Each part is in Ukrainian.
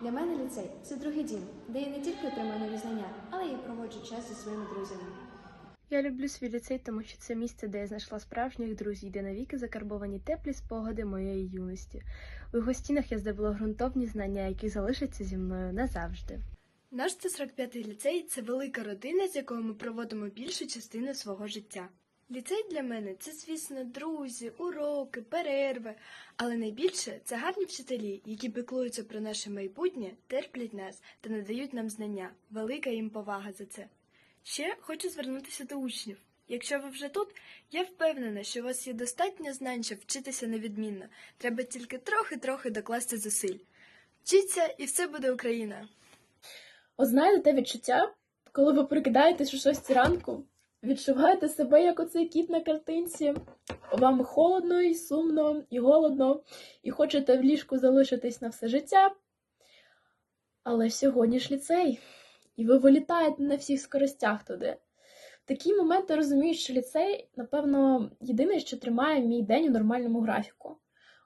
Для мене ліцей це другий дім, де я не тільки отримую нові знання, але й проводжу час зі своїми друзями. Я люблю свій ліцей, тому що це місце, де я знайшла справжніх друзів, де навіки закарбовані теплі спогади моєї юності. У його стінах я здобула ґрунтовні знання, які залишаться зі мною назавжди. Наш 145-й ліцей це велика родина, з якою ми проводимо більшу частину свого життя. Ліцей для мене це, звісно, друзі, уроки, перерви, але найбільше це гарні вчителі, які піклуються про наше майбутнє, терплять нас та надають нам знання. Велика їм повага за це. Ще хочу звернутися до учнів. Якщо ви вже тут, я впевнена, що у вас є достатньо знань, щоб вчитися невідмінно. Треба тільки трохи-трохи докласти зусиль. Вчіться, і все буде Україна! От знаєте те відчуття, коли ви прикидаєтесь о 6 ранку, відчуваєте себе як оцей кіт на картинці. Вам холодно, і сумно, і голодно, і хочете в ліжку залишитись на все життя. Але сьогодні ж ліцей, і ви вилітаєте на всіх скоростях туди. В такі моменти розумієш, що ліцей, напевно, єдине, що тримає мій день у нормальному графіку.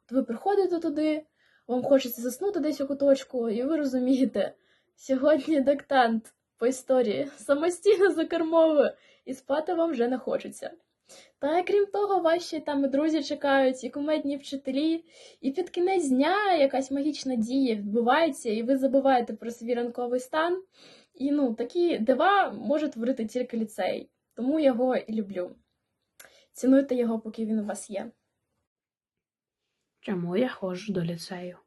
От ви приходите туди, вам хочеться заснути десь у куточку, і ви розумієте, Сьогодні диктант по історії самостійно за кермови, і спати вам вже не хочеться. Та крім того, ваші там і друзі чекають, і кумедні вчителі, і під кінець дня якась магічна дія відбувається, і ви забуваєте про свій ранковий стан. І ну, такі дива може творити тільки ліцей, тому його і люблю. Цінуйте його, поки він у вас є. Чому я ходжу до ліцею?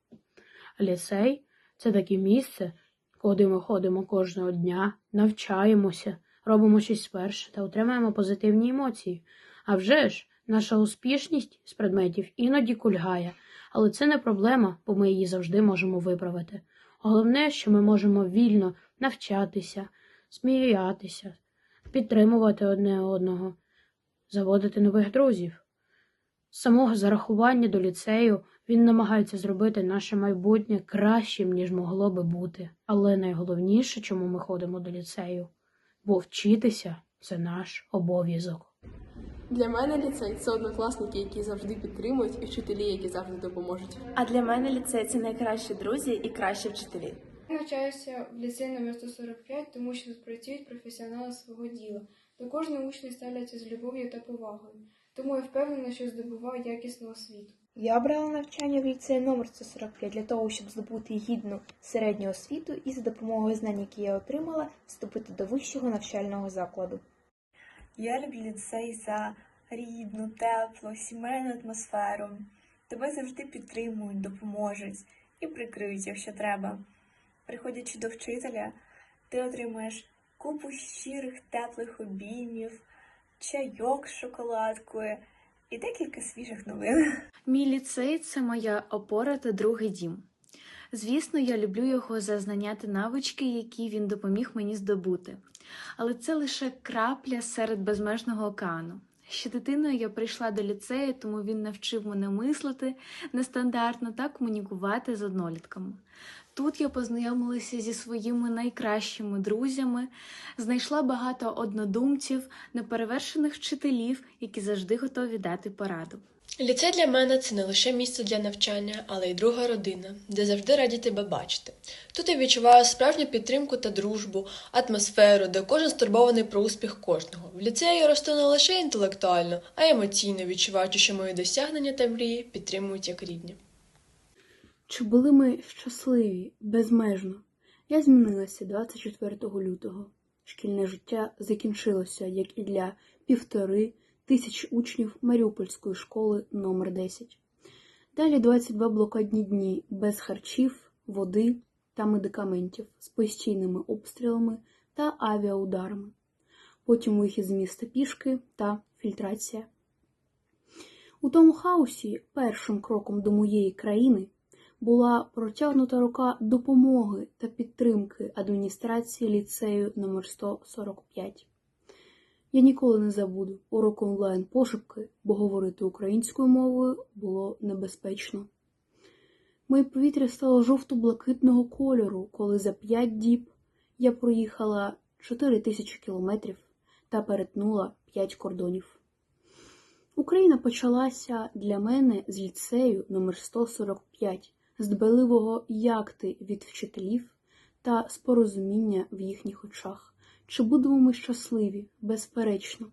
Ліцей це таке місце, куди ми ходимо кожного дня, навчаємося, робимо щось вперше та отримаємо позитивні емоції. А вже ж, наша успішність з предметів іноді кульгає, але це не проблема, бо ми її завжди можемо виправити. Головне, що ми можемо вільно навчатися, сміятися, підтримувати одне одного, заводити нових друзів. З самого зарахування до ліцею він намагається зробити наше майбутнє кращим, ніж могло би бути. Але найголовніше, чому ми ходимо до ліцею, бо вчитися це наш обов'язок. Для мене ліцей це однокласники, які завжди підтримують, і вчителі, які завжди допоможуть. А для мене ліцей це найкращі друзі і кращі вчителі. Я навчаюся в ліцеї номер 145, тому що тут працюють професіонали свого діла. До кожного учня ставляться з любов'ю та повагою. Тому я впевнена, що здобуваю якісну освіту. Я обрала навчання в ліцеї номер 145 для того, щоб здобути гідну середню освіту і за допомогою знань, які я отримала, вступити до вищого навчального закладу. Я люблю ліцей за рідну, теплу, сімейну атмосферу. Тебе завжди підтримують, допоможуть і прикриють, якщо треба. Приходячи до вчителя, ти отримаєш купу щирих, теплих обіймів, чайок з шоколадкою і декілька свіжих новин. Мій ліцей це моя опора та другий дім. Звісно, я люблю його за знання та навички, які він допоміг мені здобути. Але це лише крапля серед безмежного океану. Ще дитиною я прийшла до ліцею, тому він навчив мене мислити нестандартно та комунікувати з однолітками. Тут я познайомилася зі своїми найкращими друзями, знайшла багато однодумців, неперевершених вчителів, які завжди готові дати пораду. Ліцей для мене це не лише місце для навчання, але й друга родина, де завжди раді тебе бачити. Тут я відчуваю справжню підтримку та дружбу, атмосферу, де кожен стурбований про успіх кожного. В ліцеї я росту не лише інтелектуально, а й емоційно відчуваючи, що мої досягнення та мрії підтримують як рідні. Чи були ми щасливі безмежно? Я змінилася 24 лютого. Шкільне життя закінчилося, як і для півтори тисяч учнів Маріупольської школи номер 10 Далі 22 блокадні дні без харчів, води та медикаментів з постійними обстрілами та авіаударами. Потім вихід з міста пішки та фільтрація. У тому хаосі першим кроком до моєї країни була протягнута рука допомоги та підтримки адміністрації ліцею номер 145 Я ніколи не забуду урок онлайн пошепки, бо говорити українською мовою було небезпечно. Моє повітря стало жовто-блакитного кольору, коли за п'ять діб я проїхала 4 тисячі кілометрів та перетнула 5 кордонів. Україна почалася для мене з ліцею номер 145 з дбайливого як ти від вчителів та з порозуміння в їхніх очах. Чи будемо ми щасливі? Безперечно.